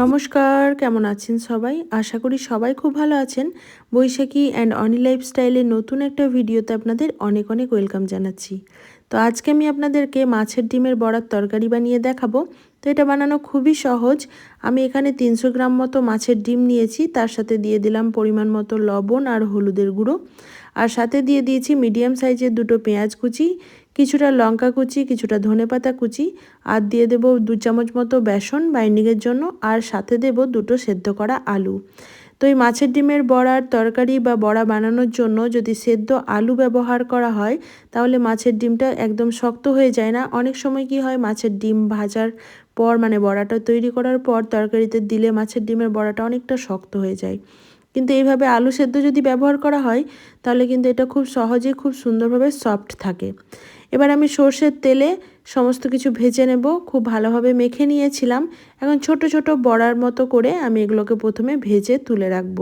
নমস্কার, কেমন আছেন সবাই? আশা করি সবাই খুব ভালো আছেন। বৈশাখী অ্যান্ড অনি লাইফস্টাইলের নতুন একটা ভিডিওতে আপনাদের অনেক অনেক ওয়েলকাম জানাচ্ছি। তো আজকে আমি আপনাদেরকে মাছের ডিমের বড়ার তরকারি বানিয়ে দেখাবো। তো এটা বানানো খুবই সহজ। আমি এখানে তিনশো গ্রাম মতো মাছের ডিম নিয়েছি। তার সাথে দিয়ে দিলাম পরিমাণ মতো লবণ আর হলুদের গুঁড়ো। আর সাথে দিয়ে দিয়েছি মিডিয়াম সাইজের দুটো পেঁয়াজ কুচি। কিছুটা লঙ্কা কুচি, কিছুটা ধনে পাতা কুচি, আর দিয়ে দেবো দু চামচ মতো বেসন বাইন্ডিংয়ের জন্য, আর সাথে দেব দুটো সেদ্ধ করা আলু। তো এই মাছের ডিমের বড়ার তরকারি বা বড়া বানানোর জন্য যদি সেদ্ধ আলু ব্যবহার করা হয়, তাহলে মাছের ডিমটা একদম শক্ত হয়ে যায় না। অনেক সময় কি হয়, মাছের ডিম ভাজার পর মানে বড়াটা তৈরি করার পর, তরকারিতে দিলে মাছের ডিমের বড়াটা অনেকটা শক্ত হয়ে যায়। কিন্তু এইভাবে আলু সেদ্ধ যদি ব্যবহার করা হয়, তাহলে কিন্তু এটা খুব সহজে, খুব সুন্দরভাবে সফট থাকে। এবার আমি সর্ষের তেলে সমস্ত কিছু ভেজে নেব, খুব ভালোভাবে মেখে নিয়েছিলাম। এখন ছোট ছোট বড়ার মতো করে আমি এগুলোকে প্রথমে ভেজে তুলে রাখব।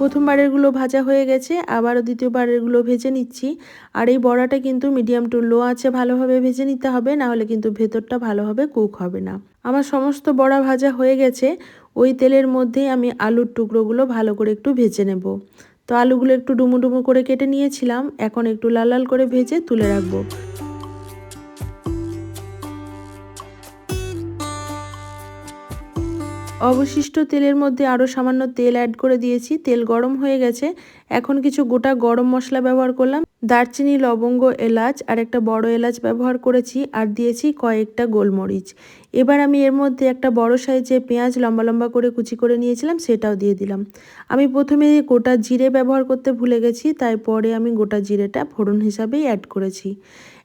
প্রথমবারেরগুলো ভাজা হয়ে গেছে, আবারও দ্বিতীয়বারেরগুলো ভেজে নিচ্ছি। আর এই বড়াটা কিন্তু মিডিয়াম টু লো আছে, ভালোভাবে ভেজে নিতে হবে না হলে কিন্তু ভেতরটা ভালোভাবে কুক হবে না। আমার সমস্ত বড়া ভাজা হয়ে গেছে, ওই তেলের মধ্যেই আমি আলুর টুকরোগুলো ভালো করে একটু ভেজে নেব। তো আলুগুলো একটু ডুমু ডুমু করে কেটে নিয়েছিলাম, এখন একটু লাল লাল করে ভেজে তুলে রাখব। অবশিষ্ট তেলের মধ্যে আরও সামান্য তেল অ্যাড করে দিয়েছি। তেল গরম হয়ে গেছে। এখন কিছু গোটা গরম মশলা ব্যবহার করলাম। দারচিনি, লবঙ্গ, এলাচ আর একটা বড় এলাচ ব্যবহার করেছি আর দিয়েছি কয়েকটা গোলমরিচ। এবার আমি এর মধ্যে একটা বড় সাইজে পেঁয়াজ লম্বা লম্বা করে কুচি করে নিয়েছিলাম, সেটাও দিয়ে দিলাম। আমি প্রথমে গোটা জিরে ব্যবহার করতে ভুলে গেছি তাই পরে আমি গোটা জিরেটা ফোড়ন হিসাবেই অ্যাড করেছি।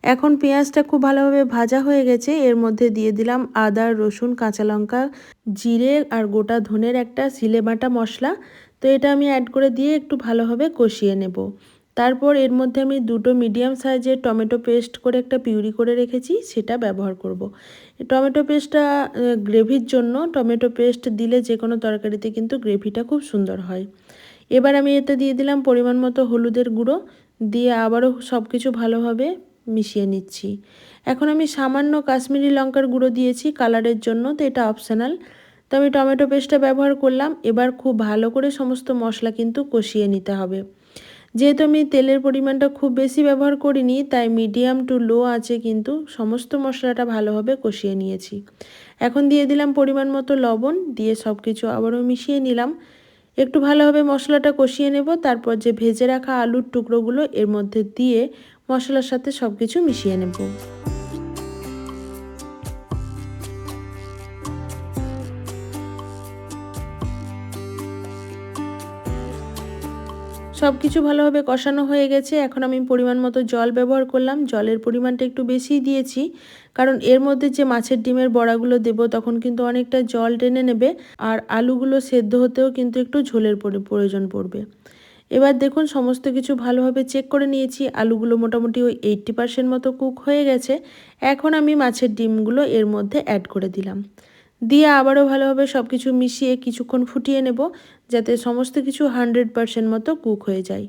এখন পেঁয়াজটা খুব ভালোভাবে ভাজা হয়ে গেছে। এর মধ্যে দিয়ে দিলাম আদা, রসুন, কাঁচা লঙ্কা, জিরে আর গোটা ধনের একটা সিলে বাটা মশলা। তো এটা আমি অ্যাড করে দিয়ে একটু ভালোভাবে কষিয়ে নেব। তারপর এর মধ্যে আমি দুটো মিডিয়াম সাইজের টমেটো পেস্ট করে একটা পিউরি করে রেখেছি, সেটা ব্যবহার করব। টমেটো পেস্টটা গ্রেভির জন্য টমেটো পেস্ট দিলে যে কোনো তরকারিতে কিন্তু গ্রেভিটা খুব সুন্দর হয়। এবার আমি এতে দিয়ে দিলাম পরিমাণ মতো হলুদের গুঁড়ো। দিয়ে আবারও সব কিছু ভালোভাবে মিশিয়ে নিচ্ছি। এখন আমি সামান্য কাশ্মীরি লঙ্কার গুঁড়ো দিয়েছি কালারের জন্য, তো এটা অপশনাল তো আমি টমেটো পেস্টটা ব্যবহার করলাম, এবার খুব ভালো করে সমস্ত মশলা কিন্তু কষিয়ে নিতে হবে। যেহেতু আমি তেলের পরিমাণটা খুব বেশি ব্যবহার করিনি, তাই মিডিয়াম টু লো আছে কিন্তু সমস্ত মশলাটা ভালোভাবে কষিয়ে নিয়েছি। এখন দিয়ে দিলাম পরিমাণ মতো লবণ, দিয়ে সব কিছু আবারও মিশিয়ে নিলাম। একটু ভালোভাবে মশলাটা কষিয়ে নেব, তারপর যে ভেজে রাখা আলুর টুকরোগুলো এর মধ্যে দিয়ে মশলার সাথে সব কিছু মিশিয়ে নেব। সব কিছু ভালোভাবে কষানো হয়ে গেছে। এখন আমি পরিমাণ মতো জল ব্যবহার করলাম। জলের পরিমাণটা একটু বেশি দিয়েছি। কারণ এর মধ্যে যে মাছের ডিমের বড়াগুলো দেব, তখন কিন্তু অনেকটা জল টেনে নেবে। আর আলুগুলো সেদ্ধ হতেও কিন্তু একটু ঝোলের প্রয়োজন পড়বে। এবার দেখুন, সমস্ত কিছু ভালোভাবে চেক করে নিয়েছি। আলুগুলো মোটামুটি ওই এইট্টি পার্সেন্ট মতো কুক হয়ে গেছে। এখন আমি মাছের ডিমগুলো এর মধ্যে অ্যাড করে দিলাম। দিয়ে আবারও ভালোভাবে সব কিছু মিশিয়ে কিছুক্ষণ ফুটিয়ে নেব, যাতে সমস্ত কিছু হান্ড্রেড পারসেন্ট মতো কুক হয়ে যায়।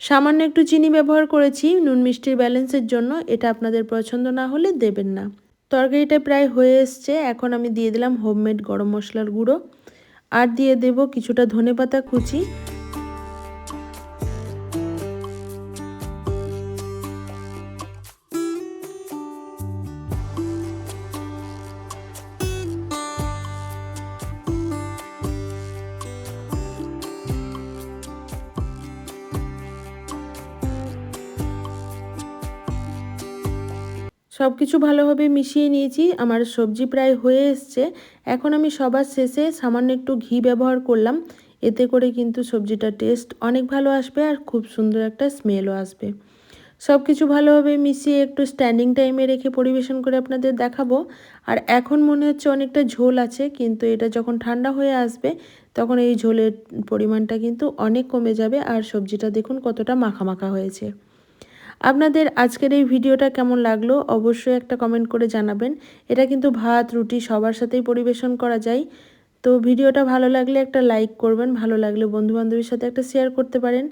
সামান্য একটু চিনি ব্যবহার করেছি, নুন মিষ্টির ব্যালেন্সের জন্য। এটা আপনাদের পছন্দ না হলে দেবেন না। তরকারিটা প্রায় হয়ে এসছে। এখন আমি দিয়ে দিলাম হোমমেড গরম মশলার গুঁড়ো। আর দিয়ে দেব কিছুটা ধনে পাতা কুচি। সব কিছু ভালোভাবে মিশিয়ে নিয়েছি। আমার সবজি প্রায় হয়ে এসছে। এখন আমি সবার শেষে সামান্য একটু ঘি ব্যবহার করলাম। এতে করে কিন্তু সবজিটা টেস্ট অনেক ভালো আসবে আর খুব সুন্দর একটা স্মেলও আসবে। সব কিছু ভালোভাবে মিশিয়ে একটু স্ট্যান্ডিং টাইমে রেখে পরিবেশন করে আপনাদের দেখাবো। আর এখন মনে হচ্ছে অনেকটা ঝোল আছে, কিন্তু এটা যখন ঠান্ডা হয়ে আসবে, তখন এই ঝোলের পরিমাণটা কিন্তু অনেক কমে যাবে। আর সবজিটা দেখুন কতটা মাখা মাখা হয়েছে। আপনাদের আজকের এই ভিডিওটা কেমন লাগল অবশ্যই একটা কমেন্ট করে জানাবেন। এটা কিন্তু ভাত, রুটি সবার সাথেই পরিবেশন করা যায়। তো ভিডিওটা ভালো লাগলে একটা লাইক করবেন, ভালো লাগলে বন্ধুবান্ধবের সাথে একটা শেয়ার করতে পারেন।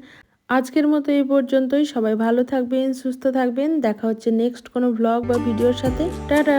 আজকের মতো এই পর্যন্তই, সবাই ভালো থাকবেন, সুস্থ থাকবেন। দেখা হচ্ছে নেক্সট কোনো ভ্লগ বা ভিডিওর সাথে। টাটা